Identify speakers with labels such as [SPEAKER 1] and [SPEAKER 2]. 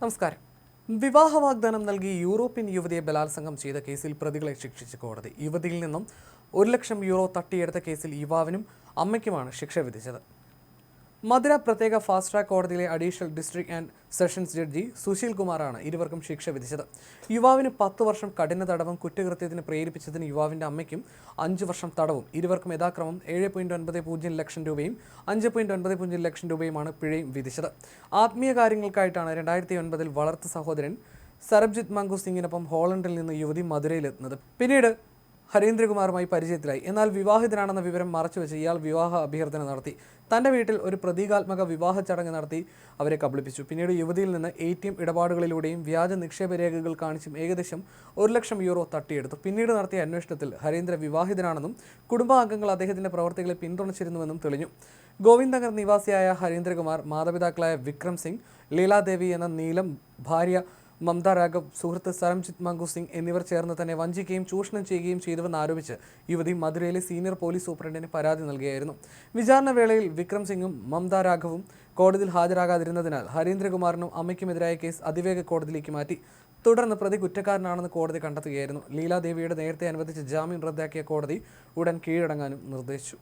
[SPEAKER 1] നമസ്കാരം. വിവാഹ വാഗ്ദാനം നൽകി യൂറോപ്യൻ യുവതിയെ ബലാത്സംഗം ചെയ്ത കേസിൽ പ്രതികളെ ശിക്ഷിച്ച കോടതി. യുവതിയിൽ നിന്നും ഒരു ലക്ഷം യൂറോ തട്ടിയെടുത്ത കേസിൽ യുവാവിനും അമ്മയ്ക്കുമാണ് ശിക്ഷ വിധിച്ചത്. മധുര പ്രത്യേക ഫാസ്റ്റ് ട്രാക്ക് കോടതിയിലെ additional district and sessions judge Sushil കുമാറാണ് ഇരുവർക്കും ശിക്ഷ വിധിച്ചത്. യുവാവിന് പത്ത് വർഷം കഠിന തടവും കുറ്റകൃത്യത്തിന് പ്രേരിപ്പിച്ചതിന് യുവാവിന്റെ അമ്മയ്ക്കും അഞ്ച് വർഷം തടവും ഇരുവർക്കും യഥാക്രമം ഏഴ് പോയിന്റ് ഒൻപത് പൂജ്യം ലക്ഷം രൂപയും അഞ്ച് പോയിന്റ് ഒൻപത് പൂജ്യം ലക്ഷം രൂപയുമാണ് പിഴയും വിധിച്ചത്. ആത്മീയ കാര്യങ്ങൾക്കായിട്ടാണ് രണ്ടായിരത്തി ഒൻപതിൽ വളർത്തു സഹോദരൻ സർബ്ജിത് മംഗു സിംഗിനൊപ്പം ഹോളണ്ടിൽ നിന്ന് യുവതി മധുരയിലെത്തുന്നത്. പിന്നീട് ഹരീന്ദ്രകുമാറുമായി പരിചയത്തിലായി. എന്നാൽ വിവാഹിതനാണെന്ന വിവരം മറച്ചുവെച്ച് ഇയാൾ വിവാഹ അഭ്യർത്ഥന നടത്തി. തന്റെ വീട്ടിൽ ഒരു പ്രതീകാത്മക വിവാഹ ചടങ്ങ് നടത്തി അവരെ കബളിപ്പിച്ചു. പിന്നീട് യുവതിയിൽ നിന്ന് എ ടി എം ഇടപാടുകളിലൂടെയും വ്യാജ നിക്ഷേപ രേഖകൾ കാണിച്ചും ഏകദേശം ഒരു ലക്ഷം യൂറോ തട്ടിയെടുത്തു. പിന്നീട് നടത്തിയ അന്വേഷണത്തിൽ ഹരീന്ദ്ര വിവാഹിതനാണെന്നും കുടുംബാംഗങ്ങൾ അദ്ദേഹത്തിന്റെ പ്രവർത്തികളെ പിന്തുണച്ചിരുന്നുവെന്നും തെളിഞ്ഞു. ഗോവിന്ദനഗർ നിവാസിയായ ഹരീന്ദ്രകുമാർ മാതാപിതാക്കളായ വിക്രം സിംഗ് ലീലാദേവി എന്ന നീലം ഭാര്യ മമത രാഘവ് സുഹൃത്ത് സരംജിത് മംഗു സിംഗ് എന്നിവർ ചേർന്ന് തന്നെ വഞ്ചിക്കുകയും ചൂഷണം ചെയ്യുകയും ചെയ്തുവെന്ന് ആരോപിച്ച് യുവതി മധുരയിലെ സീനിയർ പോലീസ് സൂപ്രണ്ടിന് പരാതി നൽകുകയായിരുന്നു വിചാരണ വേളയിൽ വിക്രം സിംഗും മമത രാഘവും കോടതിയിൽ ഹാജരാകാതിരുന്നതിനാൽ ഹരീന്ദ്രകുമാറിനും അമ്മയ്ക്കുമെതിരായ കേസ് അതിവേഗ കോടതിയിലേക്ക് മാറ്റി. തുടർന്ന് പ്രതി കുറ്റക്കാരനാണെന്ന് കോടതി കണ്ടെത്തുകയായിരുന്നു. ലീലാദേവിയുടെ നേരത്തെ അനുവദിച്ച ജാമ്യം റദ്ദാക്കിയ കോടതി ഉടൻ കീഴടങ്ങാനും നിർദ്ദേശിച്ചു.